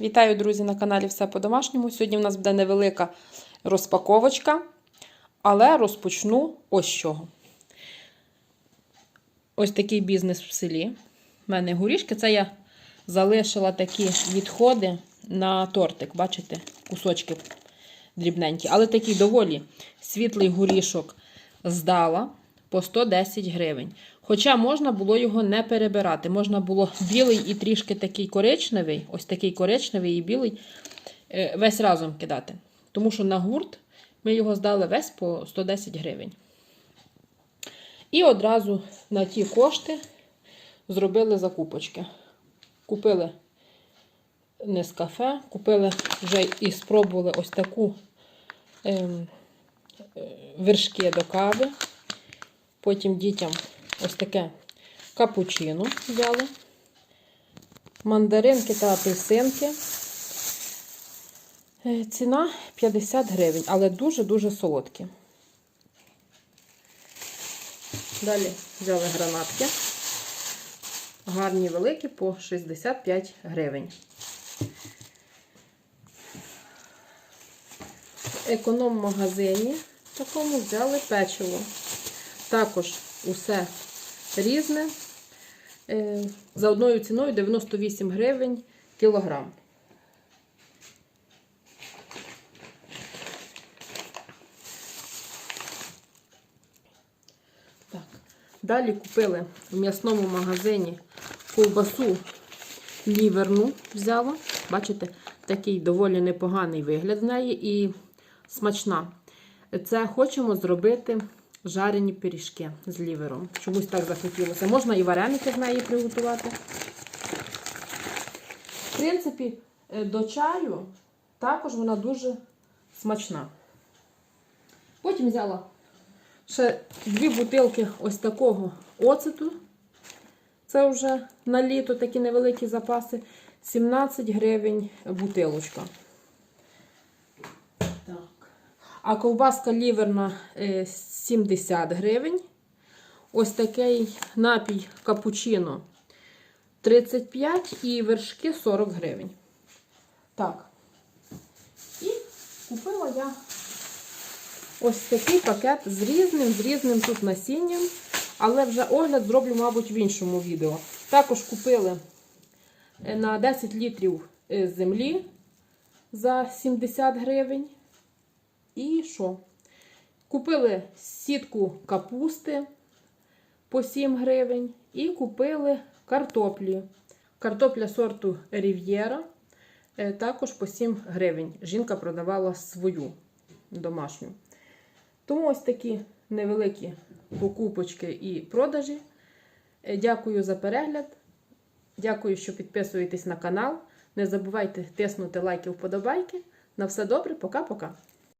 Вітаю, друзі, на каналі Все по-домашньому. Сьогодні в нас буде невелика розпаковочка, але розпочну ось чого. Ось такий бізнес в селі. У мене горішки. Це я залишила такі відходи на тортик. Бачите, кусочки дрібненькі. Але такий доволі світлий горішок здала по 110 гривень. Хоча можна було його не перебирати. Можна було білий і трішки такий коричневий, ось такий коричневий і білий, е, весь разом кидати. Тому що на гурт ми його здали весь по 110 гривень. І одразу на ті кошти зробили закупочки. Купили Нескафе, купили вже і спробували ось таку ем, е, вершки до кави. Потім дітям ось таке капучино взяли. Мандаринки та апельсинки. Е, Ціна 50 гривень, але дуже-дуже солодкі. Далі взяли гранатки. Гарні великі по 65 гривень. В економ-магазині такому взяли печиво. Також усе різне. Е, За одною ціною 98 гривень кілограм. Так. Далі купили в м'ясному магазині ковбасу ліверну взяла. Бачите, такий доволі непоганий вигляд в неї і смачна. Це хочемо зробити жарені пиріжки з лівером. Чомусь так захотілося. Можна і вареники з неї приготувати. В принципі, е, до чаю також вона дуже смачна. Потім взяла ще дві бутилки ось такого оцету. Це вже на літо такі невеликі запаси. 17 гривень бутилочка. Так. А ковбаска ліверна е, 70 гривень. Ось такий напій капучино 35 і вершки 40 гривень. Так. І купила я ось такий пакет з різним, з різним тут насінням. Але вже огляд зроблю, мабуть, в іншому відео. Також купили е, на 10 літрів е, землі за 70 гривень. І що? Купили сітку капусти по 7 гривень. І купили картоплі. Картопля сорту Рів'єра е, також по 7 гривень. Жінка продавала свою домашню. Тому ось такі невеликі покупочки і продажі. Е, Дякую за перегляд. Дякую, що підписуєтесь на канал. Не забувайте тиснути лайки, вподобайки. На все добре, пока-пока.